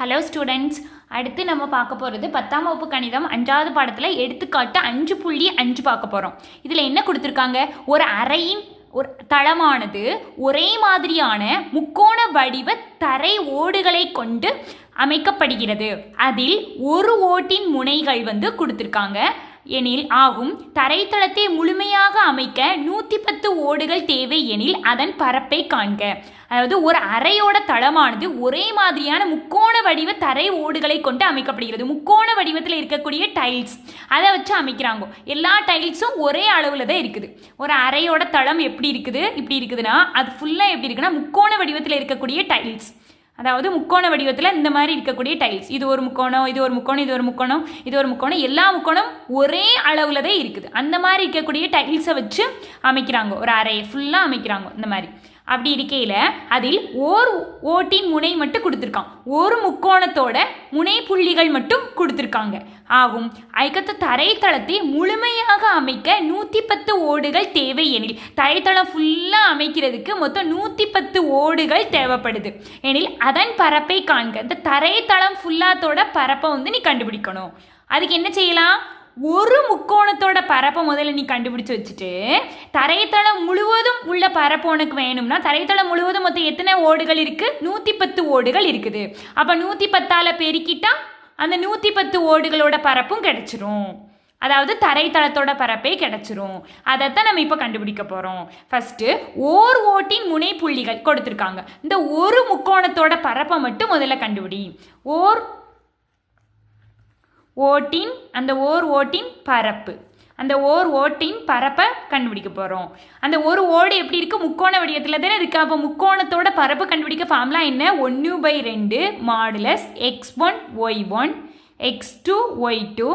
Hello students அடுத்து நம்ம பார்க்க போகிறது பத்தாம் வகுப்பு கணிதம் அஞ்சாவது பாடத்தில் எடுத்துக்காட்டு அஞ்சு புள்ளி அஞ்சு பார்க்க போகிறோம் இதில் என்ன கொடுத்துருக்காங்க? ஒரு அறையின் ஒரு தளமானது ஒரே மாதிரியான முக்கோண வடிவ தரை ஓடுகளை கொண்டு அமைக்கப்படுகிறது. அதில் ஒரு ஓட்டின் முனைகள் வந்து கொடுத்துருக்காங்க. எனில் ஆகும். தரைத்தளத்தை முழுமையாக அமைக்க நூற்றி பத்து ஓடுகள் தேவை எனில் அதன் பரப்பை காண்க. அதாவது ஒரு அறையோட தளமானது ஒரே மாதிரியான முக்கோண வடிவ தரை ஓடுகளை கொண்டு அமைக்கப்படுகிறது. முக்கோண வடிவத்தில் இருக்கக்கூடிய டைல்ஸ் அதை வச்சு அமைக்கிறாங்க. எல்லா டைல்ஸும் ஒரே அளவில் தான் இருக்குது. ஒரு அறையோட தளம் எப்படி இருக்குது? இப்படி இருக்குதுன்னா அது ஃபுல்லாக எப்படி இருக்குன்னா முக்கோண வடிவத்தில் இருக்கக்கூடிய டைல்ஸ் அதாவது முக்கோண வடிவத்தில் இந்த மாதிரி இருக்கக்கூடிய டைல்ஸ் இது ஒரு முக்கோணம் இது ஒரு முக்கோணம் இது ஒரு முக்கோணம் இது ஒரு முக்கோணம் எல்லா முக்கோணம் ஒரே அளவில் தான் இருக்குது. அந்த மாதிரி இருக்கக்கூடிய டைல்ஸை வச்சு அமைக்கிறாங்க. ஒரு அறையை ஃபுல்லாக அமைக்கிறாங்க. இந்த மாதிரி. அப்படி இருக்கையில் அதில் ஓர் ஓட்டின் முனை மட்டும் கொடுத்துருக்கான். ஒரு முக்கோணத்தோட முனை புள்ளிகள் மட்டும் கொடுத்துருக்காங்க. ஆகும். ஐக்கத்து தரைத்தளத்தை முழுமையாக அமைக்க நூற்றி பத்து ஓடுகள் தேவை எனில் தரைத்தளம் ஃபுல்லாக அமைக்கிறதுக்கு மொத்தம் நூற்றி பத்து ஓடுகள் தேவைப்படுது. எனில் அதன் பரப்பை காண்க. இந்த தரைத்தளம் ஃபுல்லாத்தோட பரப்பை வந்து நீ கண்டுபிடிக்கணும். அதுக்கு என்ன செய்யலாம்? ஒரு முக்கோணத்தோட பரப்பை முதல்ல நீ கண்டுபிடிச்சு வச்சுட்டு தரைத்தளம் முழுவதும் உள்ள பரப்பு உனக்கு வேணும்னா தரைத்தளம் முழுவதும் மொத்தம் எத்தனை ஓடுகள் இருக்குது நூற்றி பத்து ஓடுகள் இருக்குது. அப்போ நூற்றி பத்தால் பெருக்கிட்டா அந்த நூற்றி பத்து ஓடுகளோட பரப்பும் கிடைச்சிரும். அதாவது தரைத்தளத்தோட பரப்பே கிடைச்சிரும். அதைத்தான் நம்ம இப்போ கண்டுபிடிக்க போகிறோம் ஃபஸ்ட்டு ஓர் ஓட்டின் முனை புள்ளிகள் கொடுத்துருக்காங்க. இந்த ஒரு முக்கோணத்தோட பரப்பை மட்டும் முதல்ல கண்டுபிடி. ஓர் ஓட்டின் அந்த ஓர் ஓட்டின் பரப்பு. அந்த ஓர் ஓட்டின் பரப்பை கண்டுபிடிக்க போகிறோம் அந்த ஒரு ஓடு எப்படி இருக்குது முக்கோண வடிவத்தில் தானே இருக்குது அப்போ முக்கோணத்தோட பரப்பு கண்டுபிடிக்க ஃபார்முலா என்ன? ஒன்று பை ரெண்டு modulus X one Y one X two Y two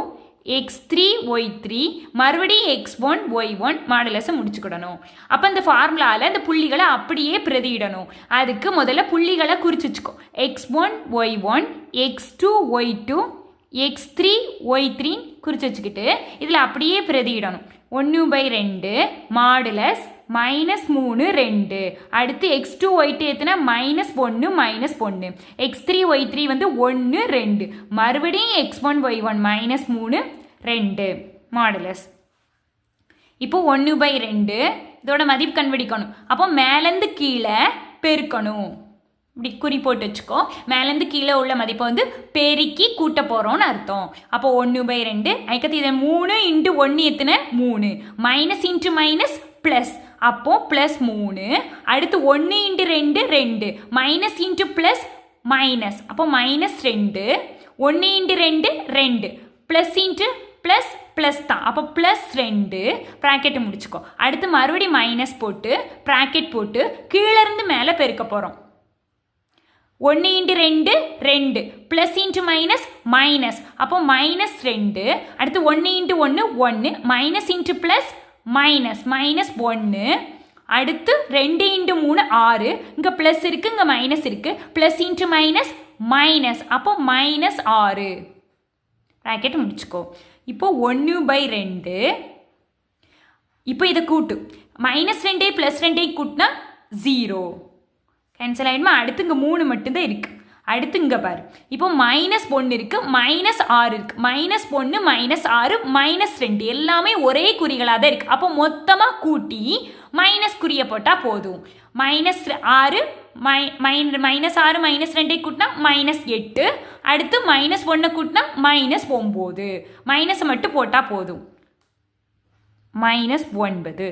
X three Y three மறுபடியும் எக்ஸ் ஒன் ஒய் ஒன் மாடலஸை முடிச்சுக்கிடணும். அப்போ இந்த ஃபார்முலாவில் அந்த புள்ளிகளை அப்படியே பிரதியிடணும். அதுக்கு முதல்ல புள்ளிகளை குறிச்சு வச்சுக்கோ. X one Y one X two Y two X three Y த்ரீன்னு குறித்து வச்சுக்கிட்டு இதில் அப்படியே பிரதியிடணும். ஒன்று பை ரெண்டு மாடுலஸ் மைனஸ் மூணு ரெண்டு. அடுத்து எக்ஸ் டூ ஒய் டூ எத்தனை மைனஸ் ஒன்று மைனஸ் ஒன்று எக்ஸ் த்ரீ ஒய் த்ரீ வந்து ஒன்று ரெண்டு. மறுபடியும் X one Y one minus மூணு ரெண்டு. மாடுலஸ் இப்போ ஒன்று பை ரெண்டு இதோட மதிப்பு கண்டுபிடிக்கணும். அப்போ மேலேருந்து கீழே பெருக்கணும். இப்படி குறி போட்டு வச்சுக்கோ. மேலேருந்து கீழே உள்ள மதிப்பை வந்து பெருக்கி கூட்ட போகிறோம்னு அர்த்தம். அப்போ ஒன்று பை ரெண்டு அதுக்கடுத்து இதை மூணு இன்ட்டு ஒன்று எத்தனை மூணு. மைனஸ் இன்ட்டு மைனஸ் ப்ளஸ் அப்போ ப்ளஸ் மூணு. அடுத்து ஒன்று இன்ட்டு ரெண்டு ரெண்டு. மைனஸ் இன்ட்டு ப்ளஸ் மைனஸ் அப்போ மைனஸ் ரெண்டு. ஒன்று இன்ட்டு ரெண்டு ரெண்டு. ப்ளஸ் இன்ட்டு ப்ளஸ் ப்ளஸ் தான். அப்போ ப்ளஸ் ரெண்டு. ப்ராக்கெட்டை முடிச்சுக்கோ. அடுத்து மறுபடியும் மைனஸ் போட்டு ப்ராக்கெட் போட்டு கீழேருந்து மேலே பெருக்க போகிறோம் ஒன்று இன்ட்டு ரெண்டு ரெண்டு. ப்ளஸ் இன்ட்டு மைனஸ் மைனஸ் அப்போ மைனஸ் ரெண்டு. அடுத்து ஒன்று இன்ட்டு ஒன்று ஒன்று minus into plus minus minus ஒன்று அடுத்து ரெண்டு இன்ட்டு மூணு ஆறு. இங்கே ப்ளஸ் இருக்குது இங்கே மைனஸ் இருக்குது ப்ளஸ் இன்ட்டு மைனஸ் மைனஸ் அப்போ மைனஸ் ஆறு. ராக்கெட் முடிச்சுக்கோ. இப்போ ஒன்று பை ரெண்டு. இப்போ இதை கூட்டு. மைனஸ் ரெண்டே ப்ளஸ் ரெண்டே கூட்டினா ஜீரோ கேன்சல் ஆகிடுமா அடுத்து இங்கே மூணு மட்டும்தான் இருக்குது அடுத்து இங்கே பாரு. இப்போ மைனஸ் ஒன்று இருக்குது மைனஸ் ஆறு இருக்குது மைனஸ் ஒன்று மைனஸ் ஆறு மைனஸ் ரெண்டு. எல்லாமே ஒரே குறிகளாக தான் இருக்குது அப்போ மொத்தமாக கூட்டி மைனஸ் குறியை போட்டால் போதும். மைனஸ் ஆறு மை மைன் மைனஸ் ஆறு மைனஸ் ரெண்டை கூட்டினா மைனஸ் எட்டு. அடுத்து மைனஸ் ஒன்றை கூட்டினா மைனஸ் ஒம்பது. மைனஸை மட்டும் போட்டால் போதும். மைனஸ் ஒன்பது.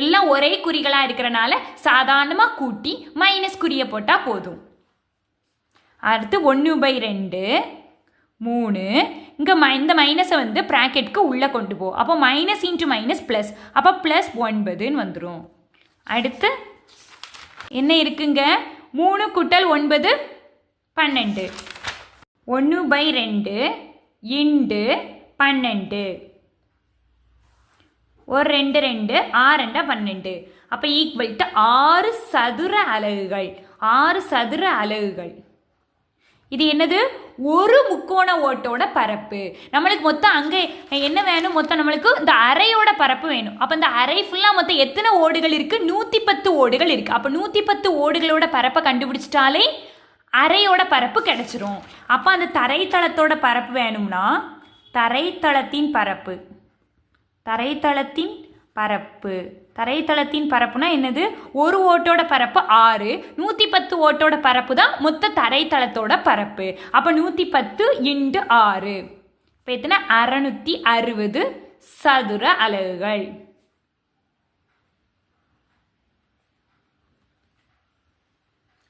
எல்லாம் ஒரே குறிகளாக இருக்கிறனால சாதாரணமாக கூட்டி மைனஸ் குறியை போட்டால் போதும். அடுத்து ஒன்று பை ரெண்டு மூணு. இங்கே மை இந்த மைனஸை வந்து ப்ராக்கெட்க்கு உள்ளே கொண்டு போ. அப்போ மைனஸ் இன்ட்டு மைனஸ் ப்ளஸ் அப்போ ப்ளஸ் ஒன்பதுன்னு வந்துடும் அடுத்து என்ன இருக்குங்க? மூணு கூட்டல் ஒன்பது பன்னெண்டு. ஒன்று பை ரெண்டு இண்டு பன்னெண்டு. ஒரு ரெண்டு ரெண்டு ஆறு ரெண்டா பன்னெண்டு. அப்போ ஈக்குவல் டு ஆறு சதுர அலகுகள். ஆறு சதுர அலகுகள். இது என்னது? ஒரு முக்கோண ஓட்டோட பரப்பு. நம்மளுக்கு மொத்தம் அங்கே என்ன வேணும்? மொத்தம் நம்மளுக்கு இந்த அறையோட பரப்பு வேணும். அப்போ இந்த அறை ஃபுல்லாக மொத்தம் எத்தனை ஓடுகள் இருக்குது நூற்றி பத்து ஓடுகள் இருக்குது அப்போ நூற்றி பத்து ஓடுகளோட பரப்பை கண்டுபிடிச்சிட்டாலே அறையோட பரப்பு கிடைச்சிரும். அப்போ அந்த தரைத்தளத்தோட பரப்பு வேணும்னா தரைத்தளத்தின் பரப்பு. தரைத்தளத்தின் பரப்பு. தரைத்தளத்தின் பரப்புனா என்னது? ஒரு ஓட்டோட பரப்பு ஆறு நூற்றி பத்து ஓட்டோட பரப்பு தான் மொத்த தரைத்தளத்தோட பரப்பு. அப்போ நூற்றி பத்து இண்டு ஆறு. இப்போ எத்தனை? அறநூற்றி அறுபது சதுர அலகுகள்.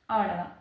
அவ்வளோதான்